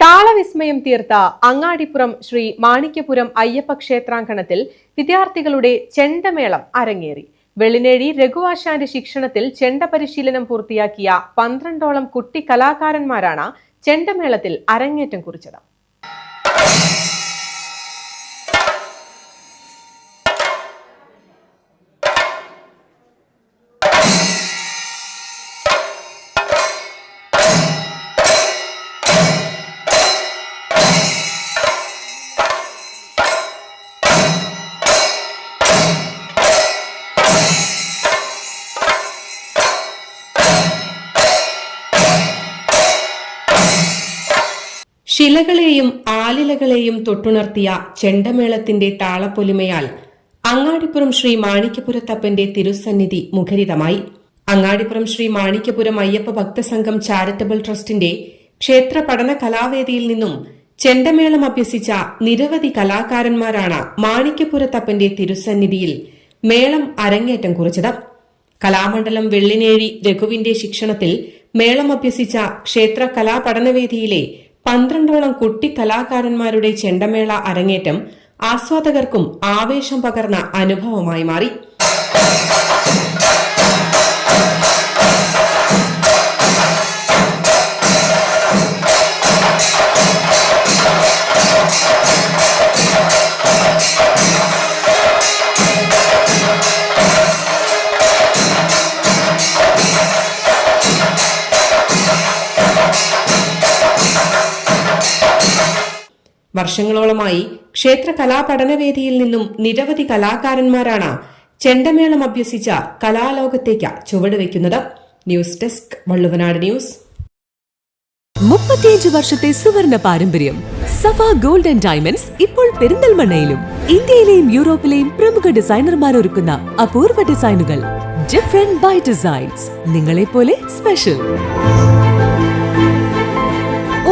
താളവിസ്മയം തീർത്ത അങ്ങാടിപ്പുറം ശ്രീ മാണിക്യപുരം അയ്യപ്പ ക്ഷേത്രാങ്കണത്തിൽ വിദ്യാർത്ഥികളുടെ ചെണ്ടമേളം അരങ്ങേറി. വെള്ളിനേഴി രഘുവാശാന്റെ ശിക്ഷണത്തിൽ ചെണ്ട പരിശീലനം പൂർത്തിയാക്കിയ പന്ത്രണ്ടോളം കുട്ടി കലാകാരന്മാരാണ് ചെണ്ടമേളത്തിൽ അരങ്ങേറ്റം കുറിച്ചത്. ശിലകളെയും ആലിലകളെയും തൊട്ടുണർത്തിയ ചെണ്ടമേളത്തിന്റെ താളപ്പൊലിമയാൽ അങ്ങാടിപ്പുറം ശ്രീ മാണിക്യപുരത്തപ്പന്റെ തിരുസന്നിധി മുഖരിതമായി. അങ്ങാടിപ്പുറം ശ്രീ മാണിക്യപുരം അയ്യപ്പ ഭക്തസംഘം ചാരിറ്റബിൾ ട്രസ്റ്റിന്റെ ക്ഷേത്ര പഠന കലാവേദിയിൽ നിന്നും ചെണ്ടമേളം അഭ്യസിച്ച നിരവധി കലാകാരന്മാരാണ് മാണിക്യപുരത്തപ്പന്റെ തിരുസന്നിധിയിൽ മേളം അരങ്ങേറ്റം കുറിച്ചത്. കലാമണ്ഡലം വെള്ളിനേഴി രഘുവിന്റെ ശിക്ഷണത്തിൽ മേളം അഭ്യസിച്ച ക്ഷേത്ര കലാപഠനവേദിയിലെ പന്ത്രണ്ടോളം കുട്ടി കലാകാരന്മാരുടെ ചെണ്ടമേള അരങ്ങേറ്റം ആസ്വാദകർക്കും ആവേശം പകർന്ന അനുഭവമായി മാറി. വർഷങ്ങളോളമായി ക്ഷേത്ര കലാപഠനവേദിയിൽ നിന്നും നിരവധി കലാകാരന്മാരാണ് ചെണ്ടമേളം അഭ്യസിച്ച കലാലോകത്തേക്ക് ചുവടുവെക്കുന്നത് ന്യൂസ് ഡെസ്ക് വള്ളുവനാട് ന്യൂസ്. മുപ്പത്തിയഞ്ച് വർഷത്തെ സുവർണ പാരമ്പര്യം സഫ ഗോൾഡ് ആൻഡ് ഡയമണ്ട്സ് ഇപ്പോൾ പെരിന്തൽമണ്ണയിലും ഇന്ത്യയിലെയും യൂറോപ്പിലെയും പ്രമുഖ ഡിസൈനർമാർ ഒരുക്കുന്ന അപൂർവ ഡിസൈനുകൾ ഡിഫറെന്റ് ബൈ ഡിസൈൻസ് നിങ്ങളെ പോലെ സ്പെഷ്യൽ